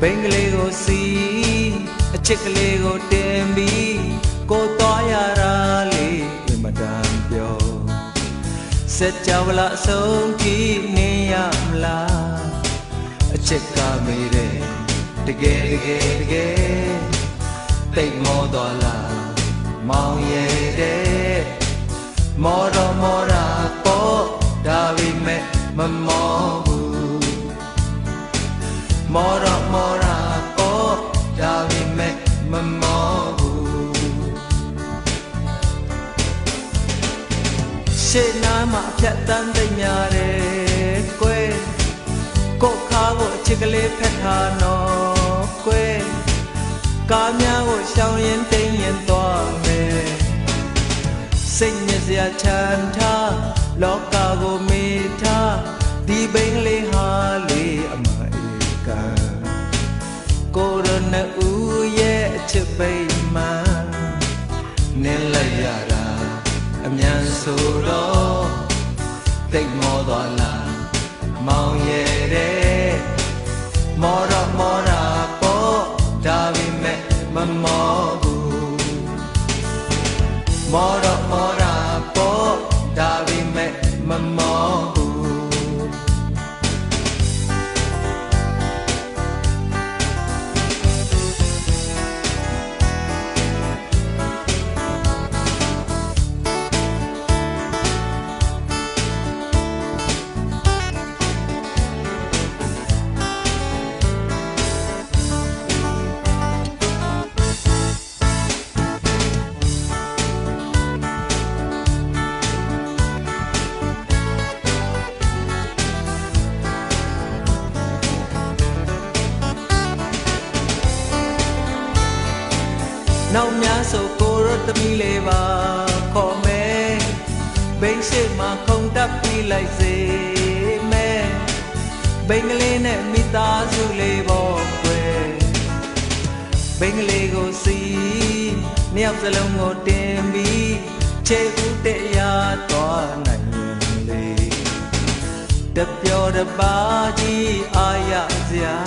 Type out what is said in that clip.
ဘိန်းကလေးကိုစီအချစ်ကလေးကိုတင်ပြီးကိုသွားရတာလေးအင်မတန်ပြောစက်ကြဝဠာအဆုံးထိနေရမလားအချစ်ကမေးတယ်တကယ်တကယ်တကယ်တိတ်မောသွားလားမောင်ရဲ့တဲ့မောတော့မောတာပေါ့ဒါပေမဲ့မမောဘူး မောရမောရာပေါ်ဒါပေမဲ့မမောဘူးရှေ့နားမှာအဖြတ်တန်းသိမ့်များတယ်ကွယ်ကိုယ်ခါကိုအချစ်ကလေးဖက်ထားနော်ကွယ်ကားများကိုရှောင်ရင်တိမ်ရင်သွားမယ်စိတ်ညစ်စရာချမ်းထားလောကကို ကိုရနဦးရဲ့အချစ်ပိတ်မှန်နင်းလိုက်ရတာအမြန်ဆိုတော့တိတ်မောသွားလားမောင်ရဲ့တဲ့မောရမောရာပေါ်ဒါပေမဲ့မမောဘူးမောရမောရာပေါ်ဒါပေမဲ့မမောဘူး နောက်များဆိုကိုရတမီလေးပါခေါ်မယ်ဘိန်းရှိမှခုံတက်ပြီးလိုက်စေမယ်ဘိန်းကလေးနဲ့မိသားစုလေးပေါ့ကွယ်ဘိန်းကလေးကိုစီနှစ်ယောက်စလုံးကိုတင်ပြီးခြေဦးတရားသွားနိုင်ရင်လေတပြောတပါကြီးအာရစရာ